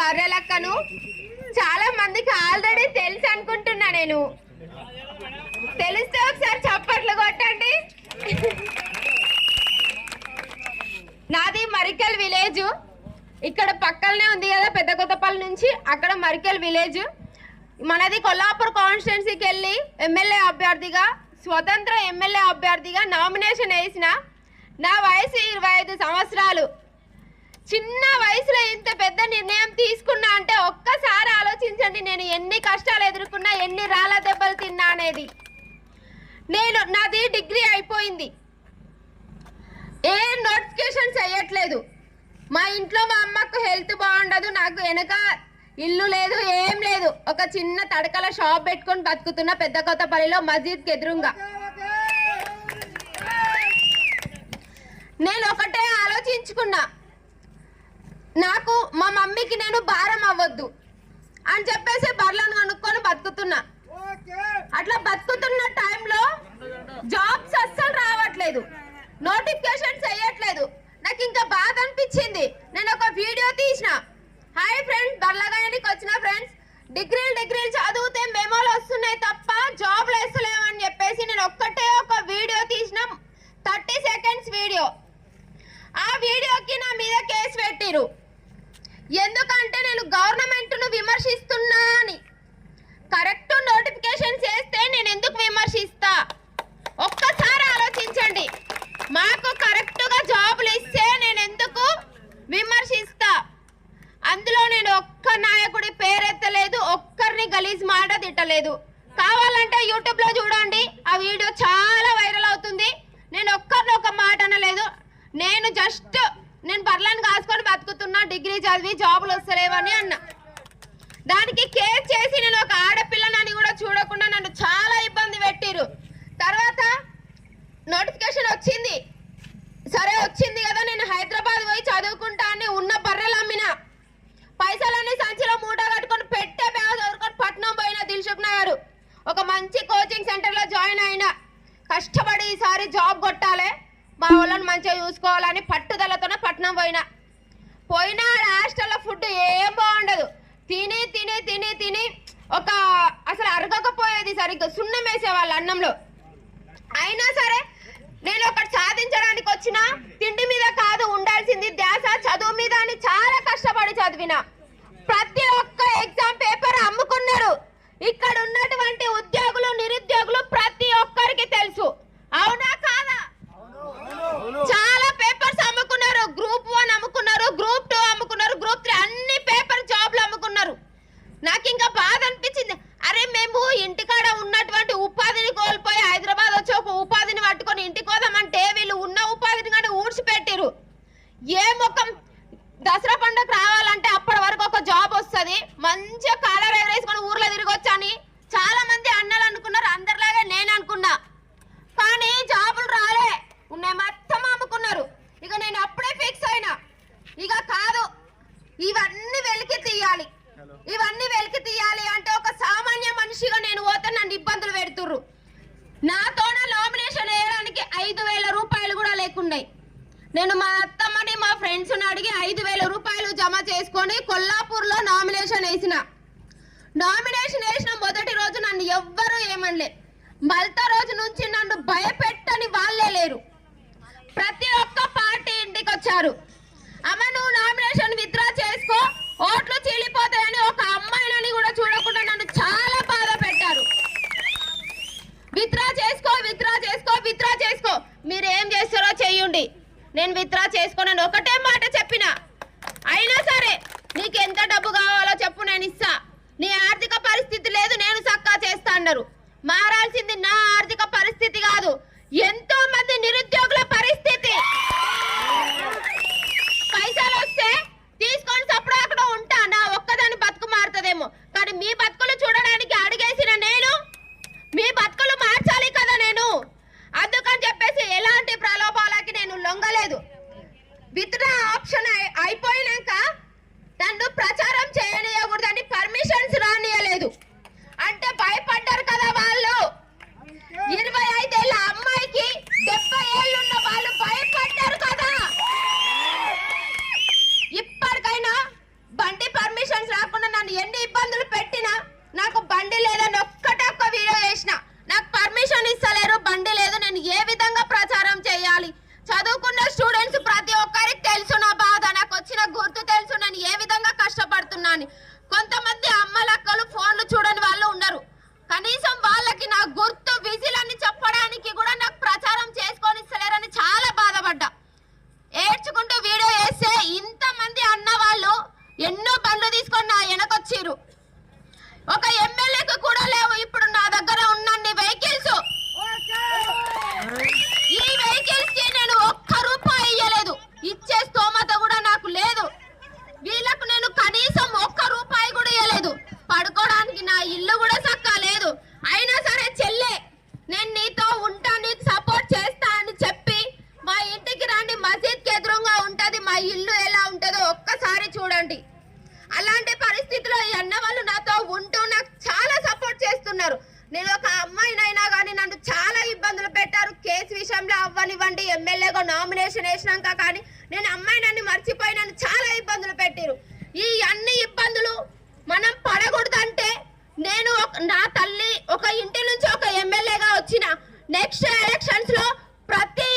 బర్రెలక్కను చాలా మందికి ఆల్రెడీ తెలుసు అనుకుంటున్నా నేను. తెలిస్తే ఒకసారి చప్పట్లు కొట్టండి. నాది మరికల్ విలేజ్. ఇక్కడ పక్కనే ఉంది కదా పెద్ద కొత్తపల్లి నుంచి. అక్కడ మరికల్ విలేజ్. మనది కొల్లాపూర్ కాన్స్టిట్యున్సీకి వెళ్ళి ఎమ్మెల్యే అభ్యర్థిగా స్వతంత్ర ఎమ్మెల్యే అభ్యర్థిగా నామినేషన్ వేసిన నా వయసు ఇరవై ఐదు సంవత్సరాలు. చిన్న వయసులో ఇంత పెద్ద నిర్ణయం తీసుకున్నా అంటే ఒక్కసారి ఆలోచించండి నేను ఎన్ని కష్టాలు ఎదుర్కొన్నా ఎన్ని రాళ్ళ దెబ్బలు తిన్నా అనేది. నేను నాది డిగ్రీ అయిపోయింది. ఏ నోటిఫికేషన్ చేయట్లేదు మా ఇంట్లో మా అమ్మకు హెల్త్ బాగుండదు నాకు వెనక ఇల్లు లేదు ఏం లేదు. ఒక చిన్న తడకల షాప్ పెట్టుకొని బతుకుతున్న పెద్ద కొత్తపల్లిలో మస్జిద్కి ఎదురుగా. నేను ఒకటే ఆలోచించుకున్నా. నాకు మా మమ్మీకి నేను భారం అవ్వద్దు అని చెప్పేసి బర్లను కొనుక్కొని బతుకుతున్నా. అట్లా బతుకుతున్న టైంలో జాబ్స్ అస్సలు రావట్లేదు. నోటిఫికేషన్ చేయట్లేదు నాకు ఇంకా బాధ అనిపించింది. నేను ఒక వీడియో తీసిన. హాయ్ ఫ్రెండ్స్ బర్లగాయనికి వచ్చిన ఫ్రెండ్స్ డిగ్రీలు డిగ్రీలు చదివితే మెమోలు వస్తున్నాయి తప్ప జాబ్లు వేస్తలేమని చెప్పేసి నేను ఒక్కటే ఒక వీడియో తీసిన థర్టీ సెకండ్స్ వీడియో. ఆ వీడియోకి నా మీద కేసు పెట్టిరు ఎందుకంటే నేను గవర్నమెంట్ను విమర్శిస్తున్నా అని కరెక్ట్ నోటిఫికేషన్ చేస్తే నేను ఎందుకు విమర్శిస్తా? ఒక్కసారి ఆలోచించండి. మాకు కరెక్ట్గా జాబులు ఇస్తే నేను ఎందుకు విమర్శిస్తా? అందులో నేను ఒక్క నాయకుడి పేరెత్తలేదు ఒక్కరిని గలీజ్ మాట తిట్టలేదు. కావాలంటే యూట్యూబ్లో చూడండి ఆ వీడియో చాలా వైరల్ అవుతుంది. నేను ఒక్కరిని ఒక మాట అనలేదు. నేను జస్ట్ నేను బర్లను కాసుకొని బతుకుతున్నా డిగ్రీ చదివి జాబులు వస్తలేవని అన్న. దానికి కేర్ చేసి నేను ఒక ఆడపిల్లనని కూడా చూడకుండా నన్ను చాలా ఇబ్బంది పెట్టిరు తర్వాత నోటిఫికేషన్ వచ్చింది. సరే వచ్చింది కదా నేను హైదరాబాద్ పోయి చదువుకుంటా అని ఉన్న బర్రెలు అమ్మిన. పైసలన్నీ సంచిలో మూట కట్టుకొని పెట్టే బ్యాగ్ చదువుకొని పట్నం పోయిన దిల్సుఖ్ నగర్ ఒక మంచి కోచింగ్ సెంటర్లో జాయిన్ అయినా. కష్టపడి ఈసారి జాబ్ కొట్టాలి వాళ్ళని మంచిగా చూసుకోవాలని పట్టుదలతోనే పట్నం పోయినా. పోయినా హాస్టల్లో ఫుడ్ ఏం బాగుండదు. తిని తిని తిని తిని ఒక అసలు అరగకపోయేది సరిగ్గా సున్నం వేసేవాళ్ళు అన్నంలో. అయినా సరే నేను ఒకటి సాధించడానికి వచ్చిన తిండి మీద కాదు ఉండాల్సింది ధ్యాస చదువు మీద అని చాలా కష్టపడి చదివిన ప్రతి ఒక్క ఎగ్జామ్ పేపర్ అమ్ముకున్నారు ఇక్కడ ఉన్నటువంటి ఉద్యోగులు నిరుద్యోగులు ప్రతి ఒక్కరికి తెలుసు అవునా కాదా చాలా పేపర్స్ అమ్ముకున్నారు గ్రూప్ వన్ అమ్ముకున్నారు గ్రూప్ టూ అమ్ముకున్నారు గ్రూప్ త్రీ అన్ని పేపర్ జాబ్లు అమ్ముకున్నారు నాకు ఇంకా బాధ అనిపించింది అరే మేము ఇంటికాడ ఉన్నటువంటి ఉపాధిని కోల్పోయి హైదరాబాద్ వచ్చి ఒక ఉపాధిని పట్టుకొని ఇంటికి పోదామంటే వీళ్ళు ఉన్న ఉపాధిని కానీ ఊడ్చిపెట్టిరు ఏ ముఖం దసరా పండుగ రావాలంటే అప్పటి వరకు ఒక జాబ్ వస్తుంది. మంచిగా కాలర్ ఎగరేసుకొని ఊర్లో తిరగొచ్చు అని చాలా మంది అన్నలు అనుకున్నారు. అందరిలాగే నేను అనుకున్నా. కానీ జాబులు రాలే. ఉన్నాయి మొత్తం అమ్ముకున్నారు. ఇక నేను అప్పుడే ఫిక్స్ అయినా. ఇక కాదు. ఇవన్నీ వెలికి తీయాలి. ఇవన్నీ వెలికి తీయాలి అంటే ఒక సామాన్య మనిషిగా నేను పోతే నన్ను ఇబ్బందులు పెడుతుర్రు. నాతోన నామినేషన్ వేయడానికి ఐదు వేల రూపాయలు కూడా లేకున్నాయి నేను మా ఫ్రెండ్స్ అడిగి ఐదు వేల రూపాయలు జమ చేసుకొని కొల్లాపూర్లో నామినేషన్ వేసిన. నామినేషన్ వేసిన మొదటి రోజు నన్ను ఎవ్వరూ ఏమనలే. మల్తా రోజు నుంచి నన్ను భయపెట్టని వాళ్ళే లేరు. ప్రతి ఒక్క పార్టీ ఇంటికి వచ్చారు అమ్మ నువ్వు నామినేషన్ విత్డ్రా చేసుకో. ఓట్లు చీలిపోతాయని ఒక అమ్మాయినని కూడా చూడకుండా నన్ను చాలా బాధ పెట్టారు. విత్డ్రా చేసుకో విత్డ్రా చేసుకో విత్డ్రా చేసుకో. మీరు ఏం చేస్తారో చెయ్యండి నేను విత్డ్రా చేసుకో ఒకటే మాట చెప్పిన అయినా సరే నీకు ఎంత డబ్బు కావాలో చెప్పు నేను ఇస్తా నీ ఆర్థిక పరిస్థితి లేదు నేను సక్కా చేస్తా అన్నారు. మారాల్సింది నా ఆర్థిక పరిస్థితి కాదు. ఎంత చదువుకున్న స్టూడెంట్స్ ప్రతి ఒక్కరికి తెలుసు నా బాధ. నాకు వచ్చిన గుర్తు తెలుసు. నేను ఏ విధంగా కష్టపడుతున్నాను. కొంతమంది అమ్మలక్కలు ఫోన్లు చూడని వాళ్ళు ఉన్నారు కనీసం వాళ్ళకి నా గుర్తు విజిల్ అని చెప్పడానికి కూడా నా నేను ఒక అమ్మాయినైనా కానీ నన్ను చాలా ఇబ్బందులు పెట్టారు. కేసు విషయంలో అవ్వనివ్వండి. ఎమ్మెల్యేగా నామినేషన్ వేసినాక కానీ నేను అమ్మాయి నన్ను మర్చిపోయి నన్ను చాలా ఇబ్బందులు పెట్టారు ఈ అన్ని ఇబ్బందులు మనం పడకూడదంటే నేను నా తల్లి ఒక ఇంటి నుంచి ఒక ఎమ్మెల్యేగా వచ్చిన నెక్స్ట్ ఎలక్షన్స్లో ప్రతి